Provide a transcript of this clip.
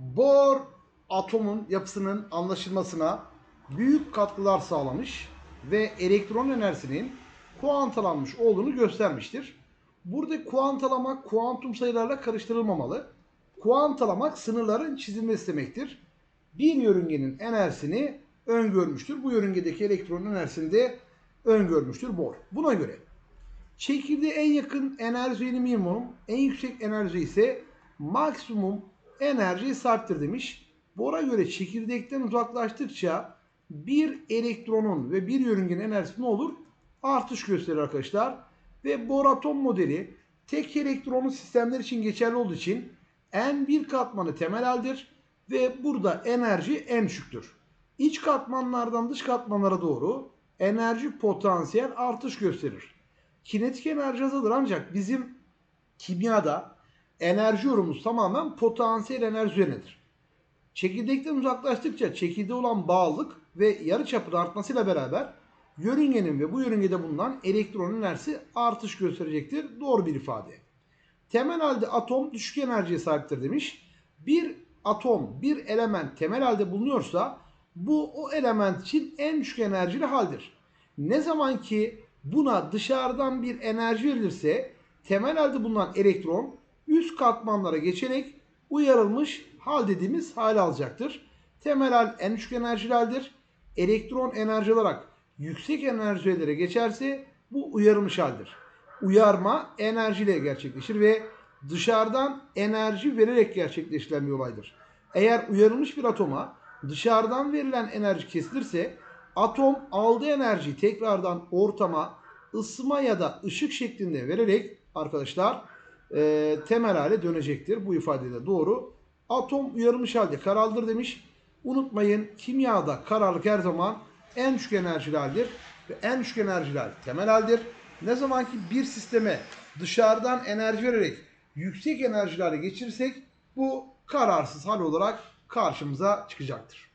bor atomun yapısının anlaşılmasına büyük katkılar sağlamış ve elektron enerjisinin kuantalanmış olduğunu göstermiştir. Burada kuantalamak kuantum sayılarla karıştırılmamalı. Kuantalamak sınırların çizilmesi demektir. Bir yörüngenin enerjisini öngörmüştür. Bu yörüngedeki elektron enerjisini de öngörmüştür Bohr. Buna göre çekirdeğe en yakın enerji minimum, en yüksek enerji ise maksimum enerjiye sahiptir demiş. Bohr'a göre çekirdekten uzaklaştıkça bir elektronun ve bir yörüngenin enerjisi ne olur? Artış gösterir arkadaşlar. Ve Bohr atom modeli tek elektronlu sistemler için geçerli olduğu için en bir katmanı temel haldir ve burada enerji en düşüktür. İç katmanlardan dış katmanlara doğru enerji potansiyel artış gösterir. Kinetik enerji azalır ancak bizim kimyada enerji yorumumuz tamamen potansiyel enerji üzerinedir. Çekirdekten uzaklaştıkça çekirdeğe olan bağlılık ve yarıçapın artmasıyla beraber yörüngenin ve bu yörüngede bulunan elektron enerjisi artış gösterecektir. Doğru bir ifade. Temel halde atom düşük enerjiye sahiptir demiş. Bir atom, bir element temel halde bulunuyorsa bu o element için en düşük enerjili haldir. Ne zaman ki buna dışarıdan bir enerji verilirse temel halde bulunan elektron üst katmanlara geçerek uyarılmış hal dediğimiz hale alacaktır. Temel hal en düşük enerjili haldir. Elektron enerji olarak yüksek enerjilere geçerse bu uyarılmış haldir. Uyarma enerjiyle gerçekleşir ve dışarıdan enerji vererek gerçekleşilen bir olaydır. Eğer uyarılmış bir atoma dışarıdan verilen enerji kesilirse atom aldığı enerjiyi tekrardan ortama ısıma ya da ışık şeklinde vererek arkadaşlar e, temel hale dönecektir. Bu ifade de doğru. Atom uyarılmış halde kararlıdır demiş. Unutmayın kimyada kararlılık her zaman en düşük enerjili. Ve en düşük enerjili temel haldir. Ne zaman ki bir sisteme dışarıdan enerji vererek yüksek enerjili hale geçirirsek bu kararsız hal olarak karşımıza çıkacaktır.